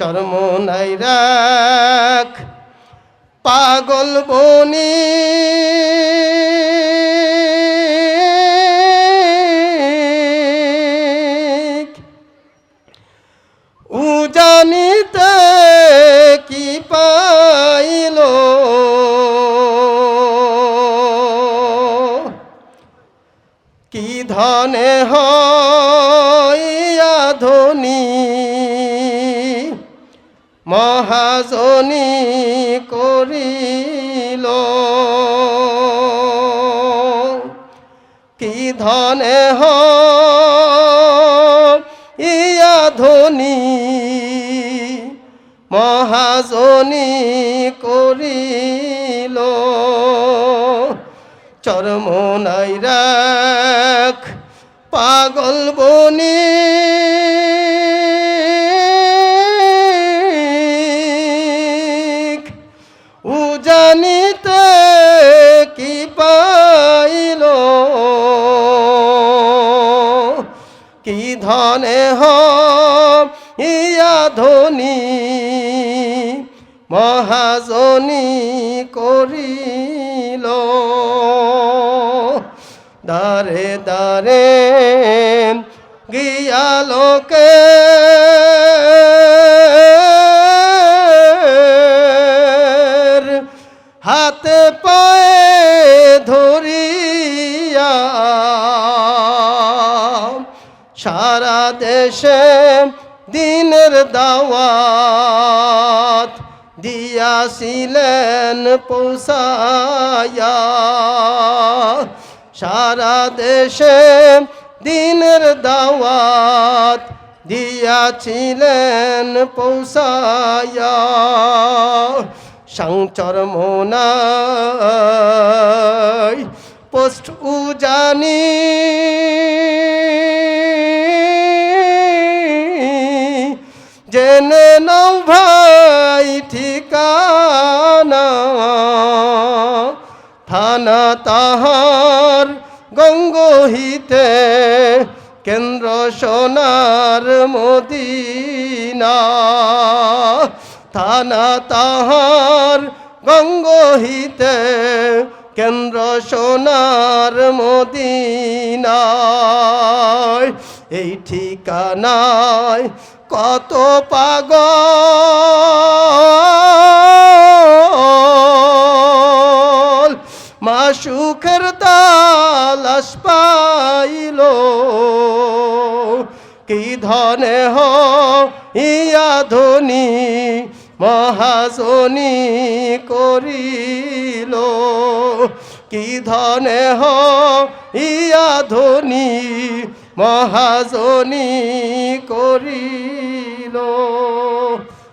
চর্ম নাই রাখ। পাগল বনি। উজানিতে কি পাইল? কি ধনে হইয়া ধনী মহাজনী করিল। কি ধনে ইয়া ধনী? মহাজনী করিল। চরম নাই রাখ পাগল বনি। উজানিতে কি পাইল? কি ধনে ইয়া ধনী মহাজনী করিল। দারে দারে হাতে পায়ে ধরিয়া সারা দেশে দিনের দাওয়াত দিয়াছিলেন পৌঁছায়া সারা দেশে দিনের দাওয়াত দিয়াছিলেন পৌঁছায়া সংচর মোনাই পোস্ট উজানি। জেনে নাও ভাই ঠিকানা থানা তাহার গঙ্গহিতে কেন্দ্র সোনার মদিনা। থানা তাহার গঙ্গহিতে কেন্দ্র সোনার মদিনায়। এই ঠিকানায় কত পাগল? মাসুখের দালাস পাইল কি ধনে হ, ইয়া ধনী? মহাজনী করিল কি ধনে হ ইয়া ধনী? মহাজনী করিল